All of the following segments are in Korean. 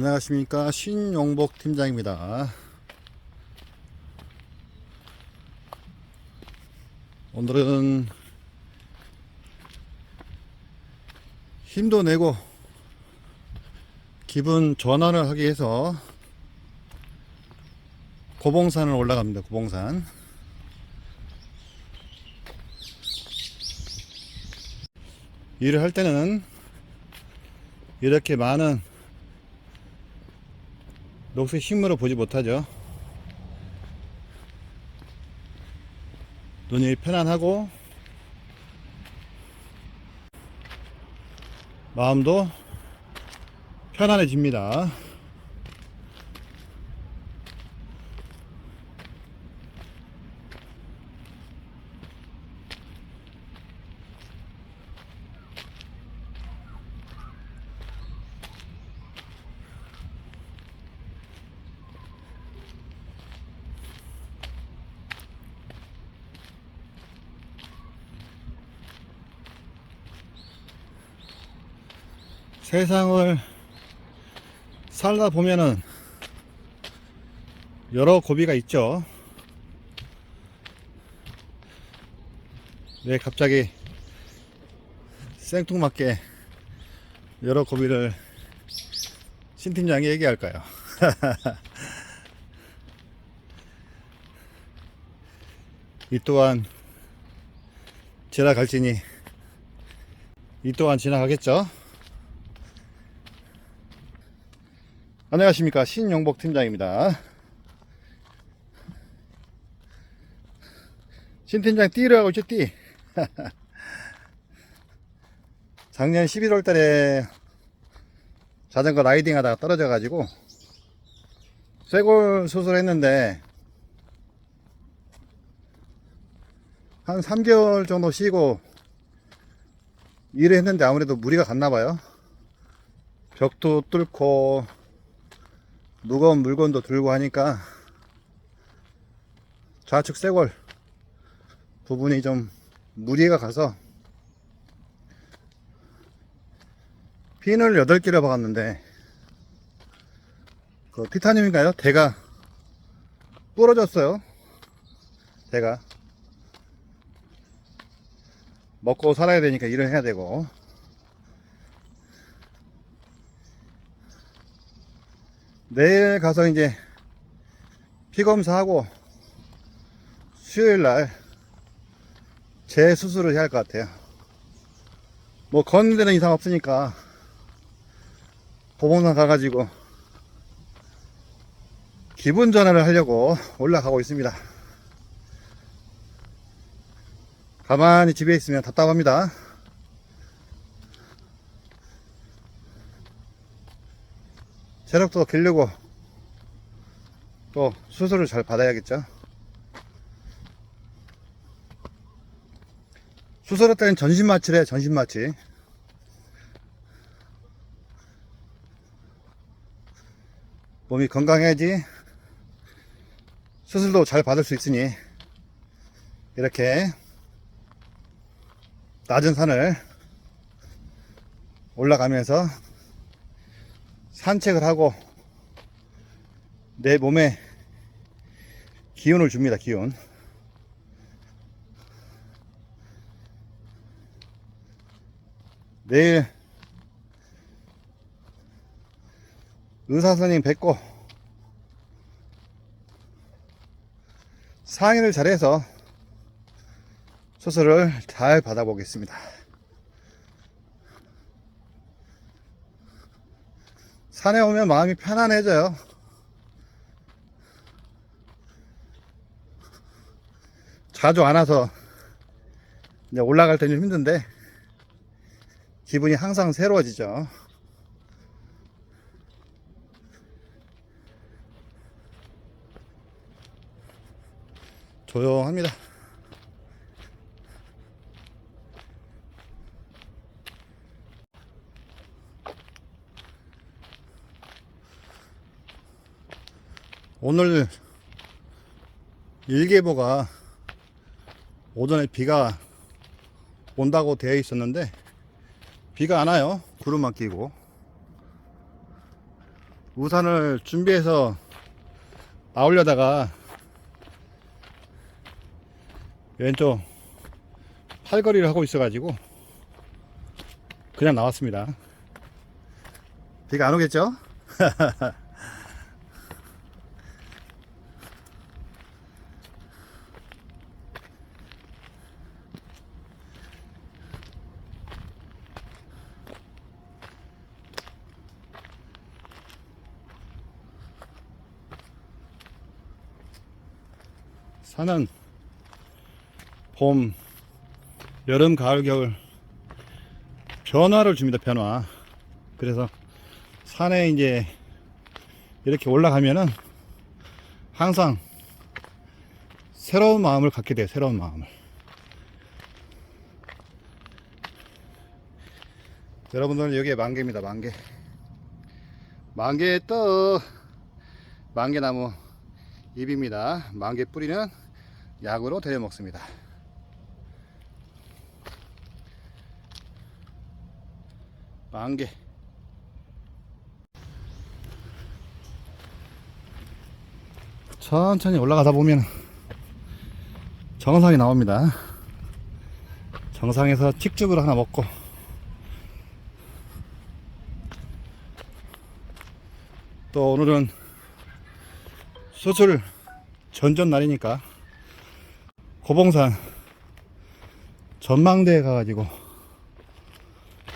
안녕하십니까. 신용복 팀장입니다. 오늘은 힘도 내고 기분 전환을 하기 위해서 고봉산을 올라갑니다 고봉산. 일을 할 때는 이렇게 많은 녹색 식물을 보지 못하죠. 눈이 편안하고 마음도 편안해집니다. 세상을 살다 보면은 여러 고비가 있죠. 왜 갑자기 생뚱맞게 여러 고비를 신 팀장이 얘기할까요? 이 또한 지나갈지니 이 또한 지나가겠죠. 안녕하십니까. 신용복 팀장입니다. 신 팀장 띠를 하고 있죠 띠? 작년 11월 달에 자전거 라이딩 하다가 떨어져 가지고 쇄골 수술했는데 한 3개월 정도 쉬고 일을 했는데 아무래도 무리가 갔나 봐요. 벽도 뚫고 무거운 물건도 들고 하니까 좌측 쇄골 부분이 좀 무리가 가서 핀을 8개를 박았는데 그 티타늄인가요? 대가 부러졌어요. 대가. 먹고 살아야 되니까 일을 해야 되고 내일 가서 이제 피 검사하고 수요일 날 재수술을 해야 할 것 같아요. 뭐 데는 이상 없으니까 보험사 가가지고 기분 전환을 하려고 올라가고 있습니다. 가만히 집에 있으면 답답합니다. 체력도 길르고 또 수술을 잘 받아야겠죠. 수술할 때는 전신 마취래, 전신 마취. 몸이 건강해야지 수술도 잘 받을 수 있으니 이렇게 낮은 산을 올라가면서 산책을 하고 내 몸에 기운을 줍니다. 기운. 내일 의사 선생님 뵙고 상의를 잘해서 수술을 잘 받아보겠습니다. 산에 오면 마음이 편안해져요. 자주 안 와서 이제 올라갈 때는 힘든데 기분이 항상 새로워지죠. 조용합니다. 오늘 일기예보가 오전에 비가 온다고 되어 있었는데 비가 안 와요 구름만 끼고 우산을 준비해서 나오려다가 왼쪽 팔걸이를 하고 있어 가지고 그냥 나왔습니다. 비가 안 오겠죠? 산은 봄, 여름, 가을, 겨울 변화를 줍니다. 변화. 그래서 산에 이제 이렇게 올라가면은 항상 새로운 마음을 갖게 돼요. 새로운 마음을. 여러분들 여기에 만개입니다. 만개. 만개의 떡. 만개나무 잎입니다. 만개 뿌리는 약으로 데려 먹습니다. 만개. 천천히 올라가다 보면 정상이 나옵니다. 정상에서 틱죽을 하나 먹고 또 오늘은 수술 전전 날이니까 고봉산 전망대에 가가지고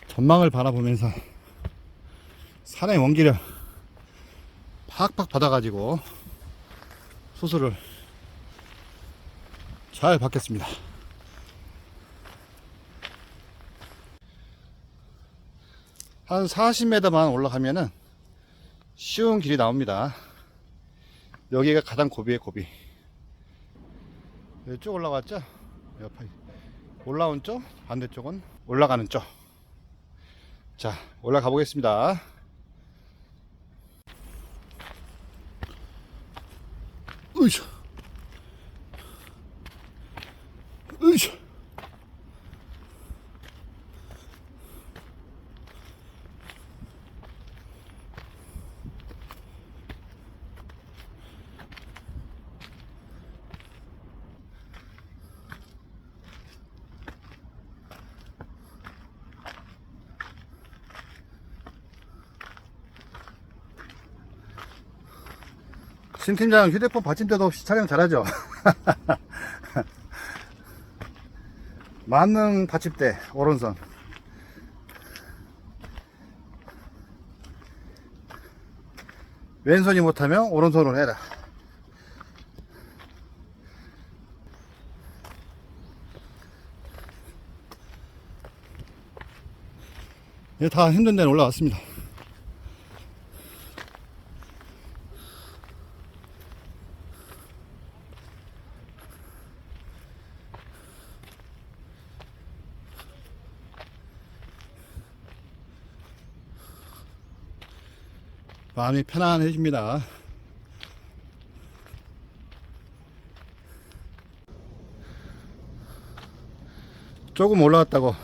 전망을 바라보면서 산의 원기를 팍팍 받아가지고 수술을 잘 받겠습니다. 한 40m만 올라가면은 쉬운 길이 나옵니다. 여기가 가장 고비의 고비. 이쪽 올라갔죠? 옆에 올라온 쪽, 반대쪽은 올라가는 쪽. 자, 올라가 보겠습니다. 으쌰. 신 팀장 휴대폰 받침대도 없이 촬영 잘하죠? 만능 받침대 오른손. 왼손이 못하면 오른손으로 해라. 예, 다 힘든 데는 올라왔습니다 마음이 편안해집니다. 조금 올라왔다고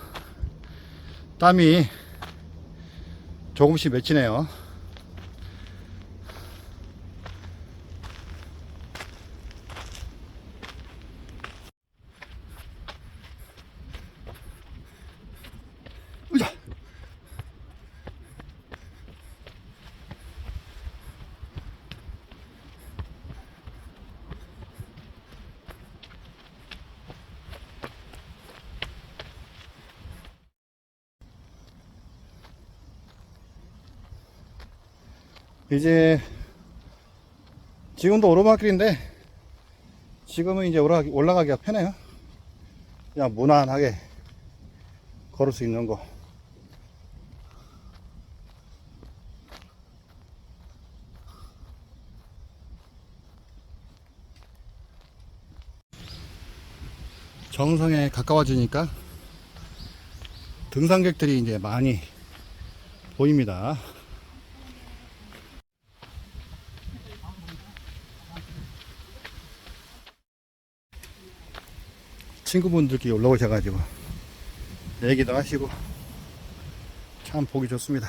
땀이 조금씩 맺히네요. 으쌰! 이제 지금도 오르막길인데 지금은 이제 올라가기, 올라가기가 편해요. 그냥 무난하게 걸을 수 있는 거. 정상에 가까워지니까 등산객들이 이제 많이 보입니다. 친구분들끼리 올라오셔가지고 얘기도 하시고 참 보기 좋습니다.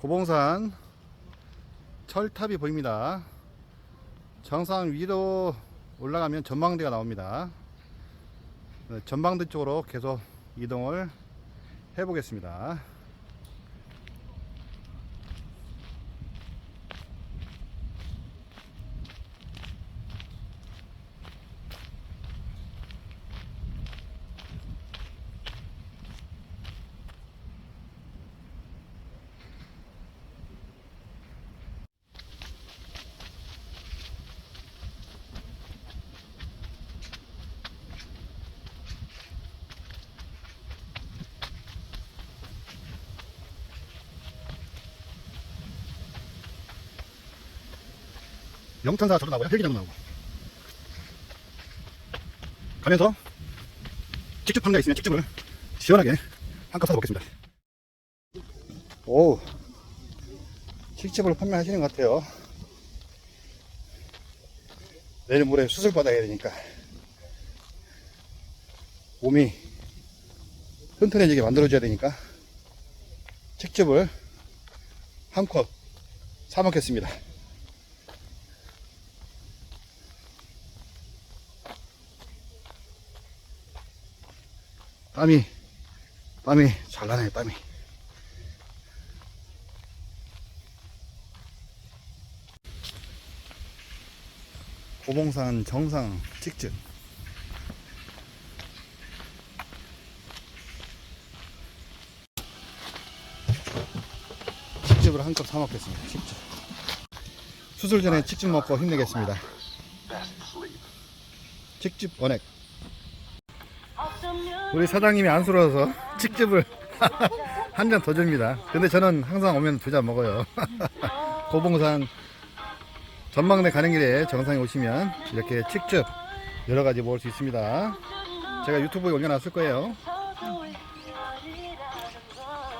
고봉산 철탑이 보입니다. 정상 위로 올라가면 전망대가 나옵니다. 네, 전망대 쪽으로 계속 이동을 해 보겠습니다. 영천사 저도 나오고요. 헬기장도 나오고. 가면서 직접 판가 있으면 직접을 시원하게 한 컵 사서 먹겠습니다. 오, 직접을 판매하시는 것 같아요. 내일 모레 수술 받아야 되니까 몸이 튼튼해지게 만들어줘야 되니까 직접을 한 컵 사 먹겠습니다. 땀이 땀이 잘 나네 땀이. 고봉산 정상 직접 직접을 한 컵 사 먹겠습니다 직접 수술 전에 직접 먹고 힘내겠습니다. 직접 원액 우리 사장님이 안쓰러워서 직접을 한 잔 더 줍니다. 근데 저는 항상 오면 두 잔 먹어요. 고봉산 전망대 가는 길에 정상에 오시면 이렇게 직접 여러 가지 먹을 수 있습니다. 제가 유튜브에 올려놨을 거예요.